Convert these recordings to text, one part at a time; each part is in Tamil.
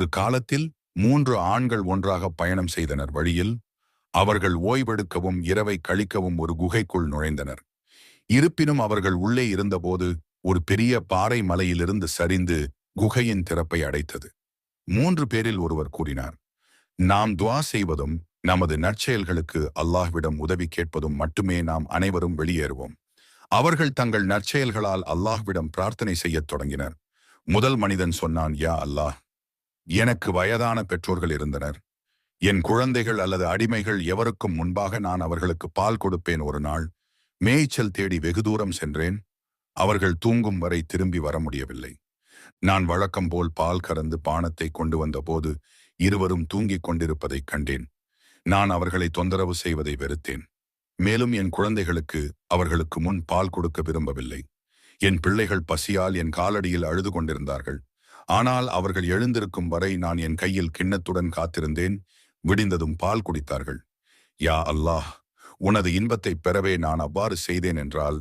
ஒரு காலத்தில் மூன்று ஆண்கள் ஒன்றாக பயணம் செய்தனர் வழியில். அவர்கள் ஓய்வெடுக்கவும் இரவை கழிக்கவும் ஒரு குகைக்குள் நுழைந்தனர். இருப்பினும் அவர்கள் உள்ளே இருந்தபோது ஒரு பெரிய பாறை மலையிலிருந்து சரிந்து குகையின் திறப்பை அடைத்தது. மூன்று பேரில் ஒருவர் கூறினார் நாம் துவா செய்வதும் நமது நற்செயல்களுக்கு அல்லாஹ்விடம் உதவி கேட்பதும் மட்டுமே நாம் அனைவரும் வெளியேறுவோம். அவர்கள் தங்கள் நற்செயல்களால் அல்லாஹ்விடம் பிரார்த்தனை செய்யத் தொடங்கினர். முதல் மனிதன் சொன்னான் யா அல்லாஹ் எனக்கு வயதான பெற்றோர்கள் இருந்தனர். என் குழந்தைகள் அல்லது அடிமைகள் எவருக்கும் முன்பாக நான் அவர்களுக்கு பால் கொடுப்பேன் ஒரு நாள் மேய்ச்சல் தேடி வெகு தூரம் சென்றேன். அவர்கள் தூங்கும் வரை திரும்பி வர முடியவில்லை. நான் வழக்கம் போல் பால் கறந்து பானத்தை கொண்டு வந்தபோது இருவரும் தூங்கிக் கொண்டிருப்பதைக் கண்டேன். நான் அவர்களை தொந்தரவு செய்வதை வெறுத்தேன். மேலும் என் குழந்தைகளுக்கு அவர்களுக்கு முன் பால் கொடுக்க விரும்பவில்லை. என் பிள்ளைகள் பசியால் என் காலடியில் அழுது கொண்டிருந்தார்கள். ஆனால் அவர்கள் எழுந்திருக்கும் வரை நான் என் கையில் கிண்ணத்துடன் காத்திருந்தேன் விடிந்ததும் பால் குடித்தார்கள். யா அல்லாஹ் உனது இன்பத்தை பெறவே நான் அவ்வாறு செய்தேன் என்றால்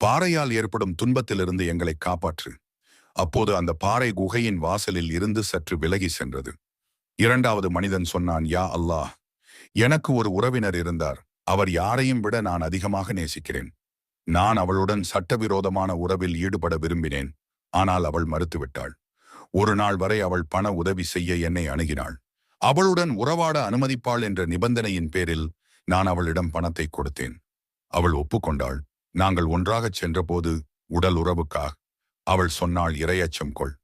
பாறையால் ஏற்படும் துன்பத்திலிருந்து எங்களை காப்பாற்று. அப்போது அந்த பாறை குகையின் வாசலில் இருந்து சற்று விலகி சென்றது. இரண்டாவது மனிதன் சொன்னான் யா அல்லாஹ் எனக்கு ஒரு உறவினர் இருந்தார். அவர் யாரையும் விட நான் அதிகமாக நேசிக்கிறேன். நான் அவளுடன் சட்டவிரோதமான உறவில் ஈடுபட விரும்பினேன். ஆனால் அவள் மறுத்துவிட்டாள். ஒரு நாள் வரை அவள் பண உதவி செய்ய என்னை அணுகினாள். அவளுடன் உறவாட அனுமதிப்பாள் என்ற நிபந்தனையின் பேரில் நான் அவளிடம் பணத்தை கொடுத்தேன். அவள் ஒப்புக்கொண்டாள். நாங்கள் ஒன்றாகச் சென்றபோது உடல் உறவுக்காக அவள் சொன்னாள் இரையச்சம் கொள்.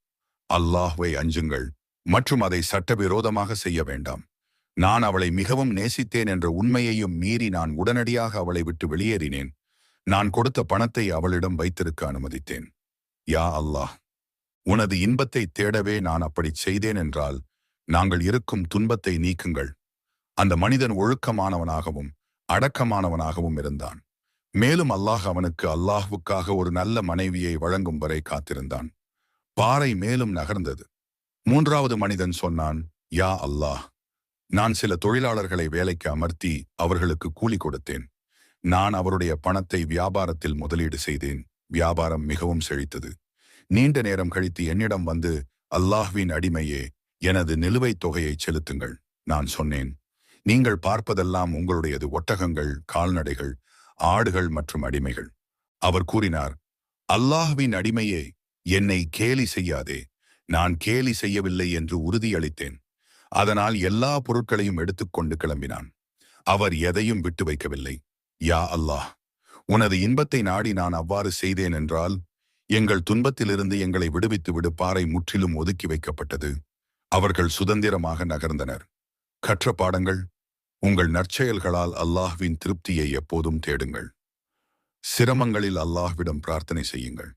அல்லாஹ்வை அஞ்சுங்கள் மற்றும் அதை சட்டவிரோதமாக செய்ய வேண்டாம். நான் அவளை மிகவும் நேசித்தேன் என்ற உண்மையையும் மீறி நான் உடனடியாக அவளை விட்டு வெளியேறினேன். நான் கொடுத்த பணத்தை அவளிடம் வைத்திருக்க அனுமதித்தேன். யா அல்லாஹ்! உனது இன்பத்தை தேடவே நான் அப்படி செய்தேன் என்றால் நாங்கள் இருக்கும் துன்பத்தை நீக்குங்கள். அந்த மனிதன் ஒழுக்கமானவனாகவும் அடக்கமானவனாகவும் இருந்தான். மேலும் அல்லாஹ் அவனுக்கு அல்லாஹுக்காக ஒரு நல்ல மனைவியை வழங்கும் வரை காத்திருந்தான். பாறை மேலும் நகர்ந்தது. மூன்றாவது மனிதன் சொன்னான் யா அல்லாஹ் நான் சில தொழிலாளர்களை வேலைக்கு அமர்த்தி அவர்களுக்கு கூலி கொடுத்தேன். நான் அவருடைய பணத்தை வியாபாரத்தில் முதலீடு செய்தேன். வியாபாரம் மிகவும் செழித்தது. நீண்ட நேரம் கழித்து என்னிடம் வந்து அல்லாஹ்வின் அடிமையே எனது நிலுவைத் தொகையை செலுத்துங்கள். நான் சொன்னேன். நீங்கள் பார்ப்பதெல்லாம் உங்களுடையது ஒட்டகங்கள் கால்நடைகள் ஆடுகள் மற்றும் அடிமைகள். அவர் கூறினார் அல்லாஹ்வின் அடிமையே என்னை கேலி செய்யாதே. நான் கேலி செய்யவில்லை என்று உறுதியளித்தேன். அதனால் எல்லா பொருட்களையும் எடுத்துக்கொண்டு கிளம்பினான். அவர் எதையும் விட்டு வைக்கவில்லை. யா அல்லாஹ் உனது இன்பத்தை நாடி நான் அவ்வாறு செய்தேன் என்றால் எங்கள் துன்பத்திலிருந்து எங்களை விடுவித்து விடு பாறை முற்றிலும் ஒதுக்கி வைக்கப்பட்டது. அவர்கள் சுதந்திரமாக நகர்ந்தனர். கற்ற பாடங்கள் உங்கள் நற்செயல்களால் அல்லாஹ்வின் திருப்தியை எப்போதும் தேடுங்கள். சிரமங்களில் அல்லாஹ்விடம் பிரார்த்தனை செய்யுங்கள்.